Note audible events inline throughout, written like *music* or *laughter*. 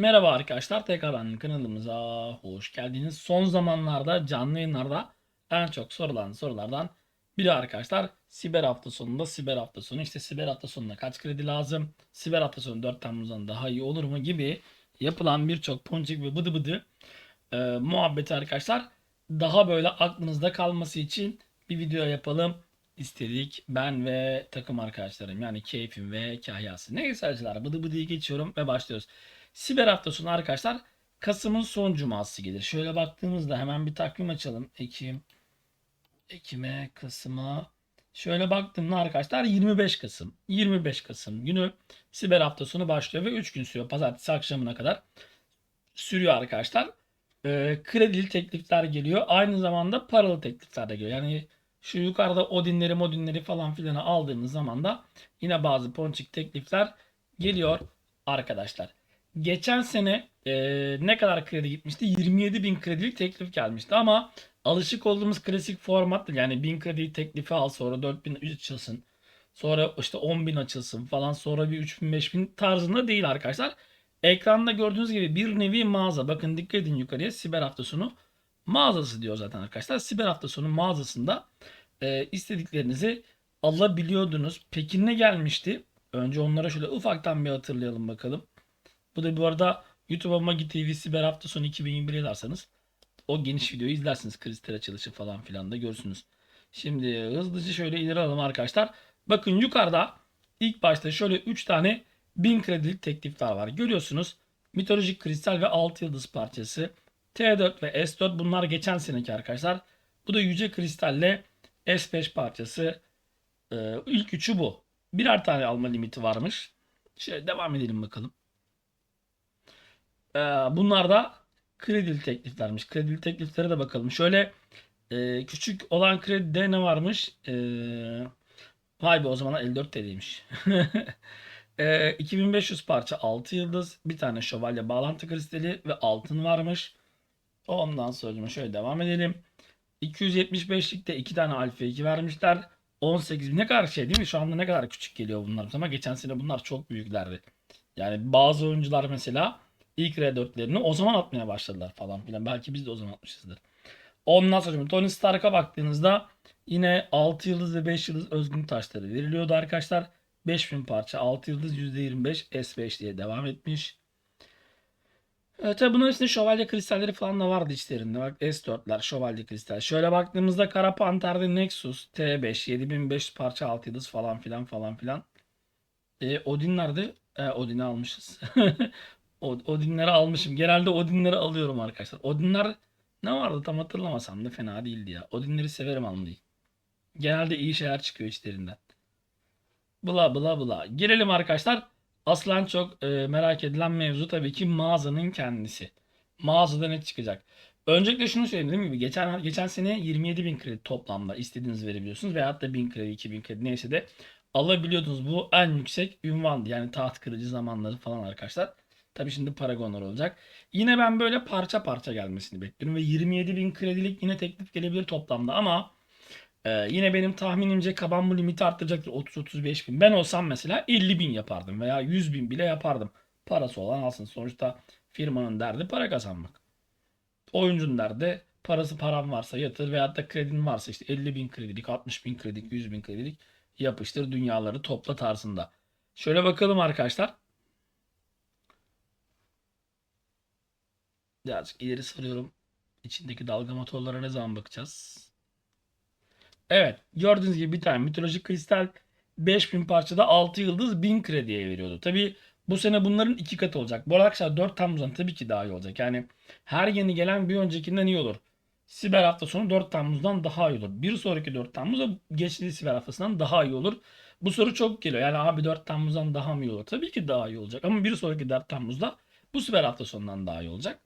Merhaba arkadaşlar, tekrardan kanalımıza hoş geldiniz. Son zamanlarda canlı yayınlarda en çok sorulan sorulardan biri arkadaşlar. Siber hafta sonunda siber hafta sonu işte siber hafta sonunda kaç kredi lazım? Siber hafta sonu 4 Temmuz'dan daha iyi olur mu gibi yapılan birçok ponçik ve bıdı bıdı e, muhabbeti arkadaşlar daha böyle aklınızda kalması için bir video yapalım istedik. Ben ve takım arkadaşlarım yani keyfim ve kahyası. Neyse arkadaşlar bıdı bıdıyı geçiyorum ve başlıyoruz. Siber hafta sonu arkadaşlar Kasım'ın son cuması gelir. Şöyle baktığımızda hemen bir takvim açalım. Ekim, Ekim'e, Kasım'a. Şöyle baktığımda arkadaşlar 25 Kasım. 25 Kasım günü siber hafta sonu başlıyor ve 3 gün sürüyor. Pazartesi akşamına kadar sürüyor arkadaşlar. Ee, kredili teklifler geliyor. Aynı zamanda paralı teklifler de geliyor. Yani şu yukarıda Odinleri modinleri falan filanı aldığınız zaman da yine bazı ponçik teklifler geliyor arkadaşlar. Geçen sene e, ne kadar kredi gitmişti? 27 bin kredilik teklif gelmişti ama alışık olduğumuz klasik format yani 1000 kredi teklifi al sonra 4000 açılsın. Sonra işte 10 bin açılsın falan sonra bir 3000 5000 tarzında değil arkadaşlar. Ekranda gördüğünüz gibi bir nevi mağaza. Bakın dikkat edin yukarıya siber hafta sonu mağazası diyor zaten arkadaşlar. Siber hafta sonu mağazasında e, istediklerinizi alabiliyordunuz. Peki ne gelmişti? Önce onlara şöyle ufaktan bir hatırlayalım bakalım. Bu da bu arada YouTube'a Magi TV Siber Hafta Sonu 2021 yazarsanız o geniş videoyu izlersiniz. Kristal açılışı falan filan da görürsünüz. Şimdi hızlıca şöyle ileri alalım arkadaşlar. Bakın yukarıda ilk başta şöyle 3 tane 1000 kredilik teklifler var. Görüyorsunuz. Mitolojik kristal ve 6 yıldız parçası. T4 ve S4 bunlar geçen seneki arkadaşlar. Bu da yüce kristalle S5 parçası. Ee, ilk üçü bu. Birer tane alma limiti varmış. Şöyle devam edelim bakalım. Ee, bunlar da kredili tekliflermiş. Kredili tekliflere de bakalım. Şöyle e, küçük olan kredide ne varmış? E, vay be o zaman 54 TL'ymiş. e, 2500 parça 6 yıldız. Bir tane şövalye bağlantı kristali ve altın varmış. Ondan sonra şöyle devam edelim. 275'likte 2 tane alfa 2 vermişler. 18 ne kadar şey değil mi? Şu anda ne kadar küçük geliyor bunlar. Ama geçen sene bunlar çok büyüklerdi. Yani bazı oyuncular mesela ilk R4'lerini o zaman atmaya başladılar falan filan. Belki biz de o zaman atmışızdır. Ondan sonra Tony Stark'a baktığınızda yine 6 yıldız ve 5 yıldız özgün taşları veriliyordu arkadaşlar. 5000 parça 6 yıldız %25 S5 diye devam etmiş. Evet, tabi bunun içinde şövalye kristalleri falan da vardı içlerinde. Bak S4'ler, şövalye kristal. Şöyle baktığımızda Kara Panter'de Nexus, T5, 7500 parça 6 yıldız falan filan falan filan. E, Odin nerede? E, Odin'i almışız. *laughs* Odin'leri almışım. Genelde Odin'leri alıyorum arkadaşlar. Odin'ler ne vardı tam hatırlamasam da fena değildi ya. Odin'leri severim almayı. Genelde iyi şeyler çıkıyor içlerinden. Bla bla bla. Gelelim arkadaşlar. Aslan çok e, merak edilen mevzu tabii ki mağazanın kendisi. Mağazada ne çıkacak? Öncelikle şunu söyleyeyim dediğim gibi geçen geçen sene 27 bin kredi toplamda istediğiniz verebiliyorsunuz veyahut da 1000 kredi 2000 kredi neyse de alabiliyordunuz. Bu en yüksek ünvandı yani taht kırıcı zamanları falan arkadaşlar. Tabii şimdi Paragonlar olacak. Yine ben böyle parça parça gelmesini bekliyorum ve 27 bin kredilik yine teklif gelebilir toplamda ama e, yine benim tahminimce kaban bu limiti arttıracaktır 30-35 bin. Ben olsam mesela 50 bin yapardım veya 100 bin bile yapardım. Parası olan alsın. Sonuçta firmanın derdi para kazanmak. Oyuncunun derdi parası param varsa yatır veyahut da kredin varsa işte 50 bin kredilik, 60 bin kredilik, 100 bin kredilik yapıştır dünyaları topla tarzında. Şöyle bakalım arkadaşlar. Birazcık ileri sarıyorum. İçindeki dalga motorlara ne zaman bakacağız? Evet. Gördüğünüz gibi bir tane mitolojik kristal 5000 parçada 6 yıldız 1000 krediye veriyordu. Tabi bu sene bunların iki katı olacak. Bu arkadaşlar 4 Temmuz'dan tabii ki daha iyi olacak. Yani her yeni gelen bir öncekinden iyi olur. Siber hafta sonu 4 Temmuz'dan daha iyi olur. Bir sonraki 4 Temmuz'da geçtiği siber haftasından daha iyi olur. Bu soru çok geliyor. Yani abi 4 Temmuz'dan daha mı iyi olur? Tabii ki daha iyi olacak. Ama bir sonraki 4 Temmuz'da bu siber hafta sonundan daha iyi olacak.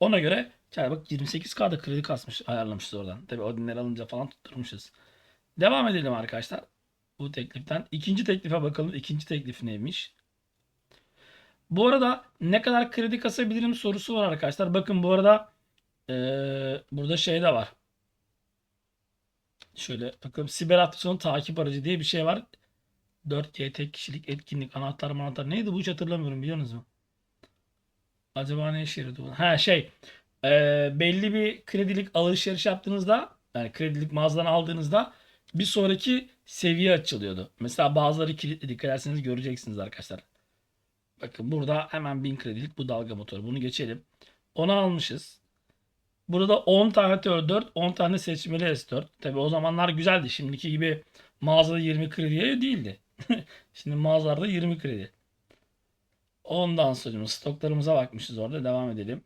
Ona göre yani bak 28K'da kredi kasmış ayarlamışız oradan. Tabi Odin'leri alınca falan tutturmuşuz. Devam edelim arkadaşlar. Bu tekliften. ikinci teklife bakalım. İkinci teklif neymiş? Bu arada ne kadar kredi kasabilirim sorusu var arkadaşlar. Bakın bu arada ee, burada şey de var. Şöyle bakalım siber hafta sonu takip aracı diye bir şey var. 4G tek kişilik etkinlik anahtar anahtar neydi bu hiç hatırlamıyorum biliyor musunuz? Acaba ne işe yarıyordu? Ha şey e, belli bir kredilik alışveriş yaptığınızda yani kredilik mağazadan aldığınızda bir sonraki seviye açılıyordu. Mesela bazıları kilitli dikkat ederseniz göreceksiniz arkadaşlar. Bakın burada hemen 1000 kredilik bu dalga motoru. Bunu geçelim. Onu almışız. Burada 10 tane T4, 10 tane seçmeli S4. Tabi o zamanlar güzeldi. Şimdiki gibi mağazada 20 krediye değildi. *laughs* Şimdi mağazalarda 20 kredi. Ondan sonra stoklarımıza bakmışız orada. Devam edelim.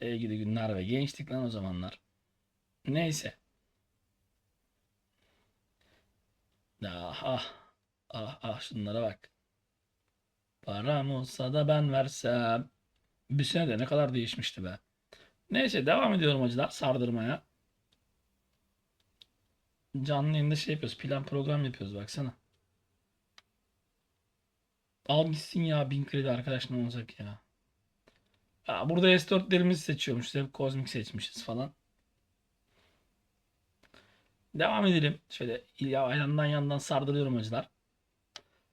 Gidi günler ve gençlik lan o zamanlar. Neyse. Ah ah. Ah ah şunlara bak. Param olsa da ben versem. Bir senede ne kadar değişmişti be. Neyse devam ediyorum acılar sardırmaya. Canlı yayında şey yapıyoruz. Plan program yapıyoruz baksana. Al gitsin ya 1000 kredi arkadaş ne olacak ya. Aa, burada S4'lerimizi seçiyormuş. Hep kozmik seçmişiz falan. Devam edelim. Şöyle ya yandan yandan sardırıyorum acılar.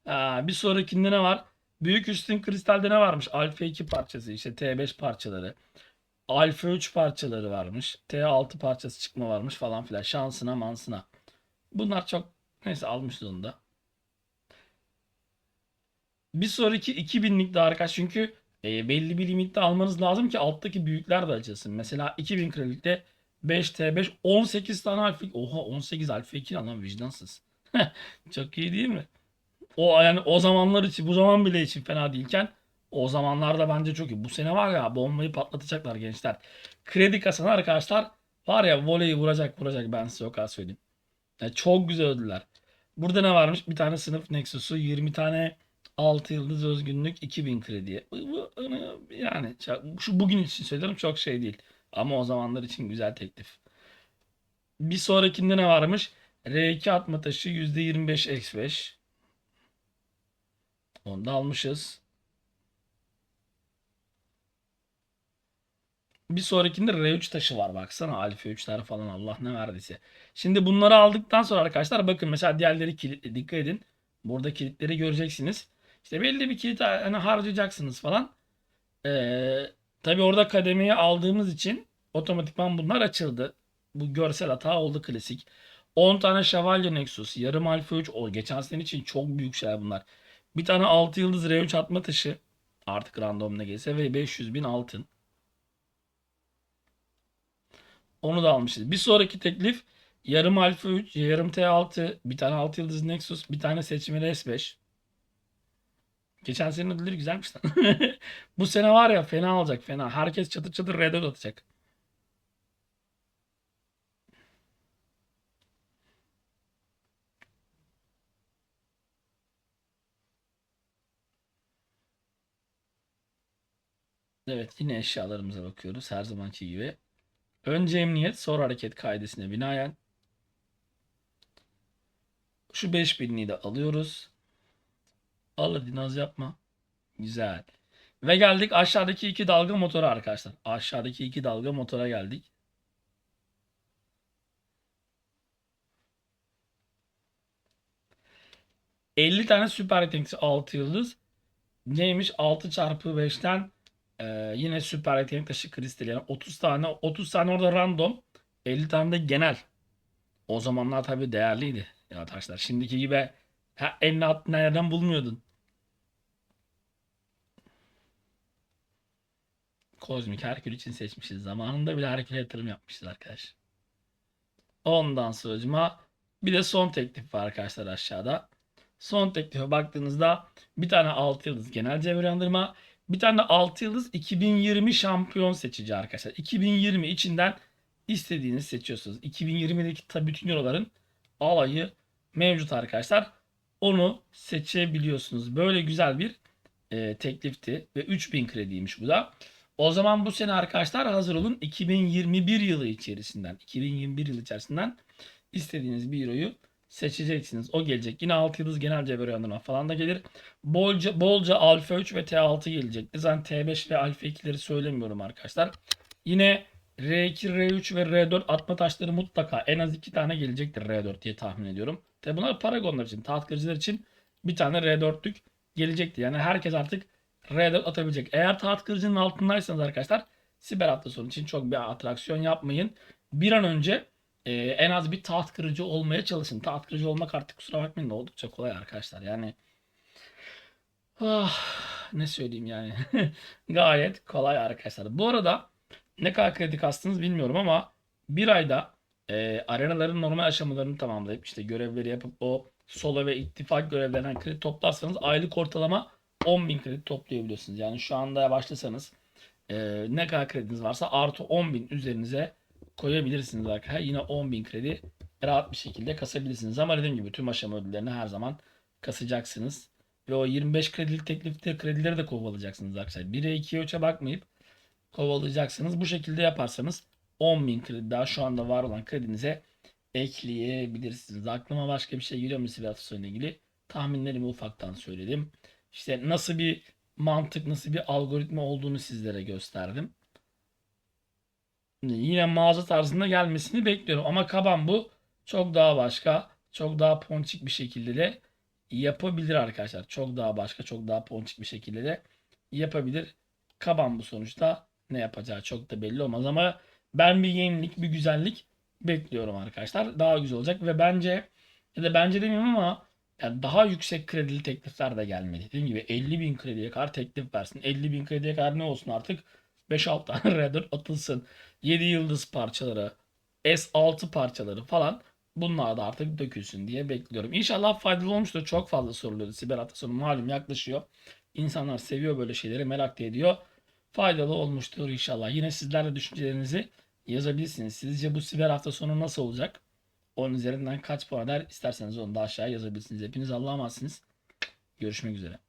Aa, bir sonrakinde ne var? Büyük üstün kristalde ne varmış? Alfa 2 parçası işte T5 parçaları. Alfa 3 parçaları varmış. T6 parçası çıkma varmış falan filan. Şansına mansına. Bunlar çok neyse almışız onu da. Bir sonraki 2000'lik de arkadaş çünkü e, belli bir limitte almanız lazım ki alttaki büyükler de açılsın. Mesela 2000 kreditte 5T5 18 tane alfa Oha 18 alfa 2 lan vicdansız. *laughs* Çok iyi değil mi? O yani o zamanlar için bu zaman bile için fena değilken o zamanlarda bence çok iyi. Bu sene var ya bombayı patlatacaklar gençler. Kredi kasan arkadaşlar var ya voleyi vuracak vuracak ben size o kadar söyleyeyim. Yani çok güzel ödüller. Burada ne varmış? Bir tane sınıf Nexus'u 20 tane 6 yıldız özgünlük 2000 krediye. Bu, yani şu bugün için söylüyorum çok şey değil. Ama o zamanlar için güzel teklif. Bir sonrakinde ne varmış? R2 atma taşı %25 X5. Onu da almışız. Bir sonrakinde R3 taşı var baksana alfa 3'ler falan Allah ne verdiyse. Şimdi bunları aldıktan sonra arkadaşlar bakın mesela diğerleri kilitli dikkat edin. Burada kilitleri göreceksiniz. İşte belli bir kilit hani harcayacaksınız falan. Ee, tabii orada kademeyi aldığımız için otomatikman bunlar açıldı. Bu görsel hata oldu klasik. 10 tane Şövalye Nexus, yarım Alfa 3, o geçen sene için çok büyük şeyler bunlar. Bir tane 6 yıldız R3 atma taşı artık random ne gelirse ve 500 bin altın. Onu da almışız. Bir sonraki teklif yarım Alfa 3, yarım T6, bir tane 6 yıldız Nexus, bir tane seçmeli S5. Geçen senenin ödülleri güzelmiş lan. *laughs* Bu sene var ya fena olacak fena. Herkes çatır çatır Red Dot atacak. Evet yine eşyalarımıza bakıyoruz her zamanki gibi. Önce emniyet sonra hareket kaidesine binaen şu 5000'liği de alıyoruz. Al hadi naz yapma. Güzel. Ve geldik aşağıdaki iki dalga motora arkadaşlar. Aşağıdaki iki dalga motora geldik. ...50 tane süper yeteneksi 6 yıldız. Neymiş? 6 çarpı 5'ten ee, yine süper yetenek taşı kristal yani 30 tane 30 tane orada random 50 tane de genel. O zamanlar tabii değerliydi ya taşlar. Şimdiki gibi ha, eline attığın yerden bulmuyordun. Kozmik Herkül için seçmişiz. Zamanında bile Herkül'e yatırım yapmışız arkadaş. Ondan sonra bir de son teklif var arkadaşlar aşağıda. Son teklife baktığınızda bir tane 6 yıldız genel cevherlandırma bir tane de 6 yıldız 2020 şampiyon seçici arkadaşlar. 2020 içinden istediğinizi seçiyorsunuz. 2020'deki tabi bütün euroların alayı mevcut arkadaşlar. Onu seçebiliyorsunuz. Böyle güzel bir e, teklifti ve 3000 krediymiş bu da. O zaman bu sene arkadaşlar hazır olun 2021 yılı içerisinden 2021 yılı içerisinden istediğiniz bir euroyu seçeceksiniz. O gelecek. Yine 6 yıldız genel cevher uyandırma falan da gelir. Bolca, bolca alfa 3 ve T6 gelecekti. Zaten T5 ve alfa 2'leri söylemiyorum arkadaşlar. Yine R2, R3 ve R4 atma taşları mutlaka en az 2 tane gelecektir R4 diye tahmin ediyorum. Tabi bunlar paragonlar için, taht için bir tane R4'lük gelecekti. Yani herkes artık R4 atabilecek. Eğer taht kırıcının altındaysanız arkadaşlar siber hafta sonu için çok bir atraksiyon yapmayın. Bir an önce e, en az bir taht kırıcı olmaya çalışın. Taht kırıcı olmak artık kusura bakmayın da oldukça kolay arkadaşlar. Yani ah, ne söyleyeyim yani. *laughs* Gayet kolay arkadaşlar. Bu arada ne kadar kredi kastınız bilmiyorum ama bir ayda e, arenaların normal aşamalarını tamamlayıp işte görevleri yapıp o solo ve ittifak görevlerinden kredi toplarsanız aylık ortalama 10.000 kredi toplayabiliyorsunuz. Yani şu anda başlasanız e, ne kadar krediniz varsa artı 10.000 üzerinize koyabilirsiniz arkadaşlar. Yine 10.000 kredi rahat bir şekilde kasabilirsiniz. Ama dediğim gibi tüm aşama ödüllerini her zaman kasacaksınız. Ve o 25 kredilik teklifte kredileri de kovalayacaksınız arkadaşlar. 1'e 2'ye 3'e bakmayıp kovalayacaksınız. Bu şekilde yaparsanız 10.000 kredi daha şu anda var olan kredinize ekleyebilirsiniz. Aklıma başka bir şey geliyor mu Sivas'la ilgili? Tahminlerimi ufaktan söyledim. İşte nasıl bir mantık, nasıl bir algoritma olduğunu sizlere gösterdim. Yine mağaza tarzında gelmesini bekliyorum. Ama Kaban bu çok daha başka, çok daha ponçik bir şekilde de yapabilir arkadaşlar. Çok daha başka, çok daha ponçik bir şekilde de yapabilir. Kaban bu sonuçta ne yapacağı çok da belli olmaz ama ben bir yenilik, bir güzellik bekliyorum arkadaşlar. Daha güzel olacak ve bence ya da bence demiyorum ama yani daha yüksek kredili teklifler de gelmedi. Dediğim gibi 50 bin krediye kadar teklif versin. 50 bin krediye kadar ne olsun artık? 5-6 tane *laughs* Red atılsın. 7 yıldız parçaları, S6 parçaları falan bunlar da artık dökülsün diye bekliyorum. İnşallah faydalı olmuştur. Çok fazla soruluyordu. Siber hafta sonu malum yaklaşıyor. İnsanlar seviyor böyle şeyleri merak ediyor. Faydalı olmuştur inşallah. Yine sizler de düşüncelerinizi yazabilirsiniz. Sizce bu siber hafta sonu nasıl olacak? Onun üzerinden kaç puan eder? İsterseniz onu da aşağıya yazabilirsiniz. Hepiniz Allah'a emanetsiniz. Görüşmek üzere.